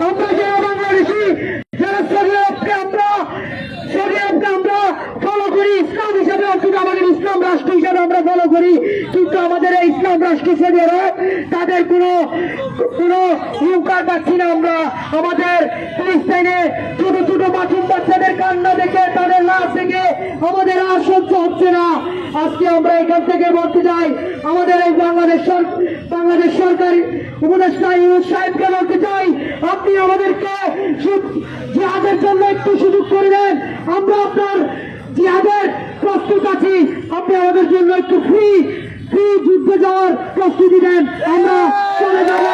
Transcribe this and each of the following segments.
আমরা যারা আমরা শরীয়তকে আমরা ফলো করি ইসলাম হিসাবে অন্তত আমাদের ইসলাম রাষ্ট্র হিসাবে আমরা ফলো করি কিন্তু আমাদের ইসলাম রাষ্ট্র শরীয়ত তাদের কোনো কোনো হুঙ্কার পাচ্ছি ছোট ছোট মাসুম বাচ্চাদের কান্না দেখে তাদের লাশ দেখে আমাদের আর সহ্য হচ্ছে না আজকে আমরা এখান থেকে বলতে চাই আমাদের এই বাংলাদেশ বাংলাদেশ সরকারি উপদেষ্টা ইউনুস সাহেবকে বলতে চাই আপনি আমাদেরকে জিহাদের জন্য একটু সুযোগ করে দেন আমরা আপনার জিহাদের প্রস্তুত আছি আপনি আমাদের জন্য একটু ফ্রি ফ্রি যুদ্ধে যাওয়ার প্রস্তুতি দেন আমরা চলে যাব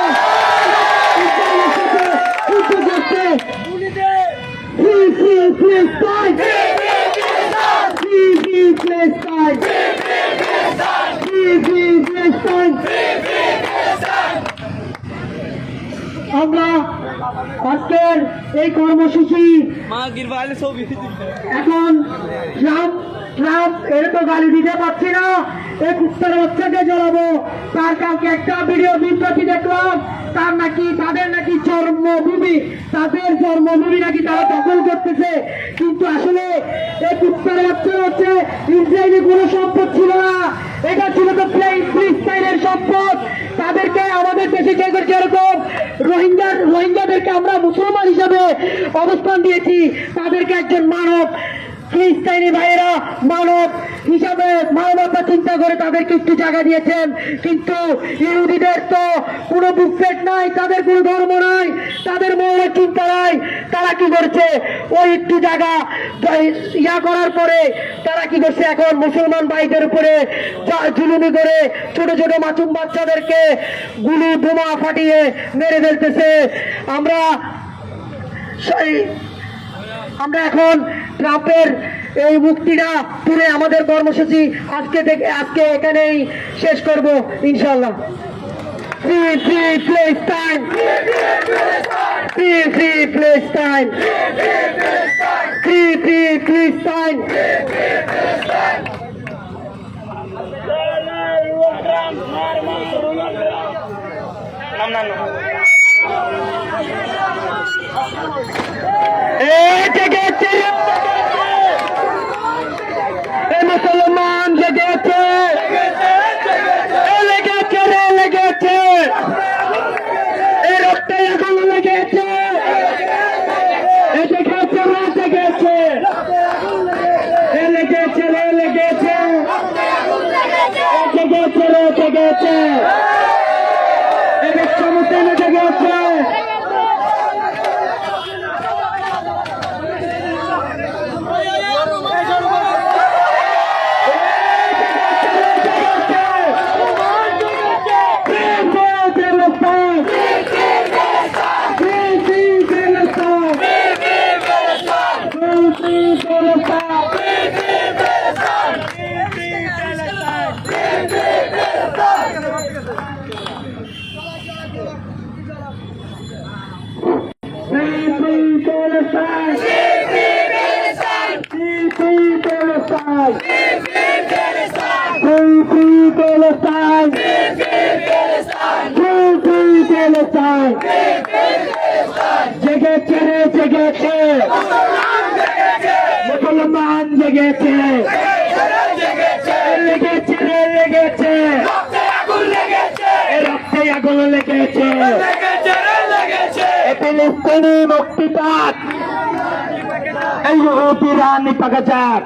যুদ্ধ করতে free free free free free Palestine আমরা আজকের এই কর্মসূচি এখন ট্রাম্প ট্রাম্প এর তো গালি দিতে পারছি না। এই কুত্তার বাচ্চাকে জ্বালাবো। তার কাউকে একটা ভিডিও বিজ্ঞপ্তি দেখলাম নাকি তাদের নাকি জন্মভূমি? তাদের জন্মভূমি নাকি তারা দখল করতেছে? কিন্তু আসলে এই কুত্তার হচ্ছে ইসরায়েলি কোনো সম্পদ ছিল না। এটা ছিল তো ফিলিস্তাইনের সম্পদ। তাদেরকে আমাদের দেশে এরকম? রোহিঙ্গা, রোহিঙ্গাদেরকে আমরা মুসলমান হিসাবে অবস্থান দিয়েছি। তাদেরকে একজন মানব ফিলিস্তাইনি ভাইয়েরা মানব হিসাবে মানবতা চিন্তা করে তাদেরকে একটু জায়গা দিয়েছেন। কিন্তু ইহুদিদের তো কোনো বুকপেট নাই, তাদের কোনো ধর্ম নাই, তাদের মৌলিক চিন্তা নাই। তারা কি করছে? ওই একটু জায়গা ইয়া করার পরে তারা কি করছে? এখন মুসলমান ভাইদের উপরে জুলুমি করে ছোট ছোট মাসুম বাচ্চাদেরকে গুলি বোমা ফাটিয়ে মেরে ফেলতেছে। আমরা আমরা এখন ট্রাম্পের এই মুক্তিটা তুলে আমাদের কর্মসূচি আজকে থেকে আজকে এখানেই শেষ করব ইনশাল্লাহ প্লেস টাইম মুসলমান জেগেছে এ লেগেছে রে লেগেছে এই রক্তে এখন লেগেছে এ জেগেছে রে জেগেছে এ লেগেছে রে লেগেছে এ জেগেছে রে জেগেছে জেগেছে। মুসলমান জেগেছে। লেগেছে রে লেগেছে। রক্তে আগুন লেগেছে। ফিলিস্তিনি মুক্তি পাক এই ইহুদি রানী পাকা যাক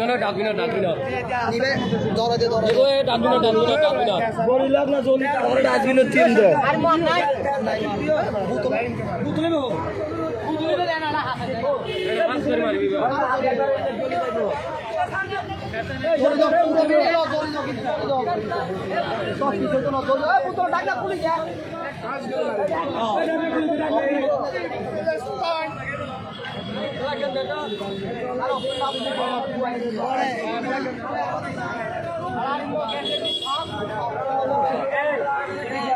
না ডাকবি না Thank you.